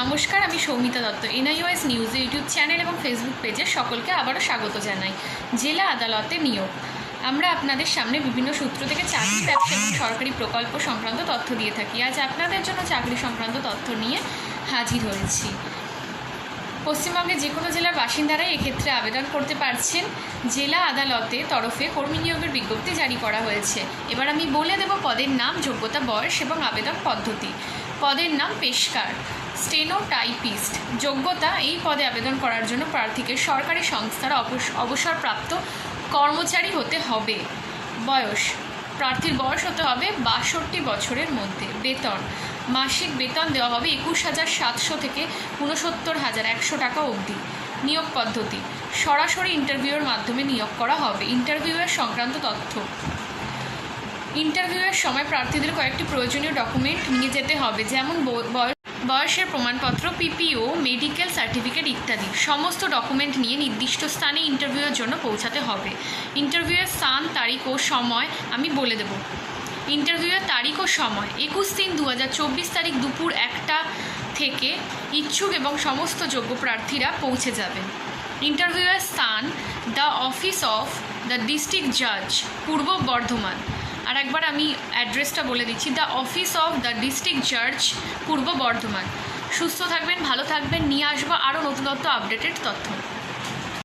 নমস্কার, আমি Soumita Dutta. NIOS news YouTube channel এবং ফেসবুক পেজে সকলকে আবারও স্বাগত জানাই। জেলা আদালতে নিয়োগ। আমরা আপনাদের সামনে বিভিন্ন সূত্র থেকে চাকরি, ব্যবসা এবং সরকারি প্রকল্প সংক্রান্ত তথ্য দিয়ে থাকি। আজ আপনাদের জন্য চাকরি সংক্রান্ত তথ্য নিয়ে হাজির হয়েছি। পশ্চিমবঙ্গের যে কোনো জেলার বাসিন্দারাই এক্ষেত্রে আবেদন করতে পারছেন। জেলা আদালতে তরফে কর্মী নিয়োগের বিজ্ঞপ্তি জারি করা হয়েছে। এবার আমি বলে দেব পদের নাম, যোগ্যতা, বয়স এবং আবেদন পদ্ধতি। পদের নাম পেশকার স্টেনো টাইপিস্ট যোগ্যতা, এই পদে আবেদন করার জন্য প্রার্থীকে সরকারি সংস্থার অবস- অবসরপ্রাপ্ত কর্মচারী হতে হবে। বয়স, প্রার্থীর বয়স হতে হবে বাষট্টি বছরের মধ্যে। বেতন, মাসিক বেতন দেওয়া হবে একুশ হাজার সাতশো থেকে ঊনসত্তর হাজার একশো টাকা অবধি। নিয়োগ পদ্ধতি, সরাসরি ইন্টারভিউয়ের মাধ্যমে নিয়োগ করা হবে। ইন্টারভিউয়ের সংক্রান্ত তথ্য। ইন্টারভিউয়ের সময় প্রার্থীদের কয়েকটি প্রয়োজনীয় ডকুমেন্ট নিয়ে যেতে হবে, যেমন বয়সের প্রমাণপত্র, পিপিও, মেডিকেল সার্টিফিকেট ইত্যাদি। সমস্ত ডকুমেন্ট নিয়ে নির্দিষ্ট স্থানে ইন্টারভিউয়ের জন্য পৌঁছাতে হবে। ইন্টারভিউয়ের স্থান, তারিখ ও সময় আমি বলে দেব। ইন্টারভিউয়ের তারিখ ও সময়। একুশ তিন দু তারিখ দুপুর একটা থেকে ইচ্ছুক এবং সমস্ত যোগ্য প্রার্থীরা পৌঁছে যাবেন। ইন্টারভিউয়ের স্থান, the office of the district জাজ, পূর্ব বর্ধমান। আর একবার আমি অ্যাড্রেসটা বলে দিচ্ছি the office of the district judge Purba Bardhaman. সুস্থ থাকবেন, ভালো থাকবেন, নিয়ে আসব আরও নতুনত্ব আপডেটেড তথ্য।